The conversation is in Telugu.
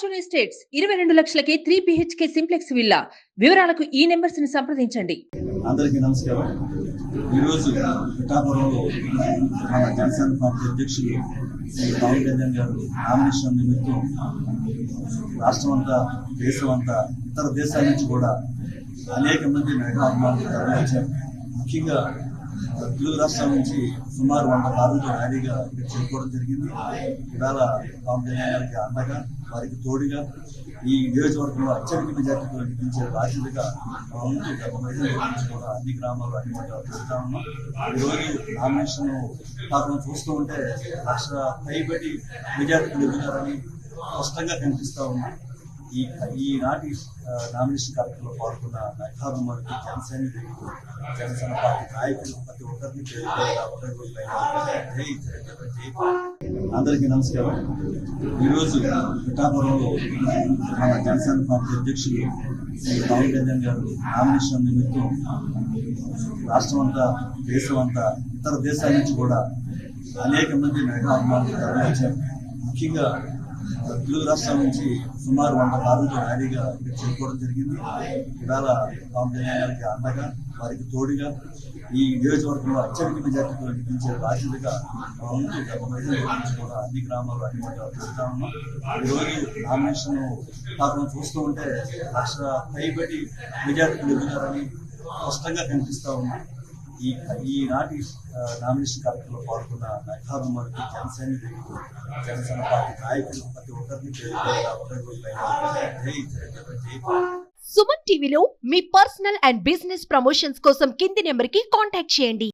ఫార్చ్యూన్ ఎస్టేట్స్ ఇరవై రెండు లక్షలకే త్రీ బిహెచ్కే సింప్లెక్స్ విల్లా వివరాలకు ఈ నెంబర్స్ని సంప్రదించండి. అందరికీ నమస్కారం. ఈరోజు పిఠాపురంలో మన జనసేన పార్టీ అధ్యక్షులు శ్రీ పవన్ కళ్యాణ్ గారు నామినేషన్ నిమిత్తం రాష్ట్రం అంతా దేశం అంతా ఇతర దేశాల నుంచి కూడా అనేక మంది మెగా అభిమానులు తరలించారు ముఖ్యంగా తెలుగు రాష్ట్రాల నుంచి సుమారు వంద కారులతో ర్యాలీగా ఇక్కడ చేరుకోవడం జరిగింది. ఇవాళ పవన్ కళ్యాణ్ గారికి అండగా వారికి తోడుగా ఈ నియోజకవర్గంలో అత్యధిక మెజార్టీతో గెలిపించే బాధ్యతగా మా వంతు గత గురించి కూడా అన్ని గ్రామాలు అన్ని మండలాలు చూస్తా ఉన్నాం. ఈరోజు నామినేషన్ పాత్ర చూస్తూ ఉంటే లక్ష పైబడి మెజార్టీ ఎదుగుతారని స్పష్టంగా కనిపిస్తూ ఉన్నాం ఈ ఈనాటి నామినేషన్ కార్యక్రమంలో పాల్గొన్న నైహాభిమానులకి జనసేన జనసేన పార్టీ నాయకులు ప్రతి ఒక్కరిని అందరికీ నమస్కారం. ఈరోజు పిఠాపురంలో మన జనసేన పార్టీ అధ్యక్షులు శ్రీ పవన్ కళ్యాణ్ గారు నామినేషన్ నిమిత్తం రాష్ట్రం అంతా దేశం అంతా ఇతర దేశాల నుంచి కూడా అనేక మంది మెగా అభిమానులు తరలించారు ముఖ్యంగా తెలుగు రాష్ట్రం నుంచి సుమారు వంద కార్మికులు ర్యాలీగా ఇక్కడ చేరుకోవడం జరిగింది. ఇవాళ పవన్ కళ్యాణ్ గారికి అండగా వారికి తోడుగా ఈ నియోజకవర్గంలో అత్యధిక మెజార్టీతో గెలిపించే బాధ్యతగా కూడా అన్ని గ్రామాలు అన్ని మండలాలు చూస్తా ఉన్నాం ఈరోజు నామినేషన్ కాకుండా చూస్తూ ఉంటే లక్ష పైబడి మెజార్టీలు ఎదుగుతారని స్పష్టంగా కనిపిస్తూ ఉన్నాం ఈ ఈనాటి నామినేషన్ కార్యక్రమంలో పాల్గొన్న నైహాభిమానులకి జనసేన జనసేన పార్టీ నాయకులు ప్రతి ఒక్కరిని సుమన్ టీవీలో మీ పర్సనల్ అండ్ బిజినెస్ ప్రమోషన్స్ కోసం కింది నెంబర్కి కాంటాక్ట్ చేయండి.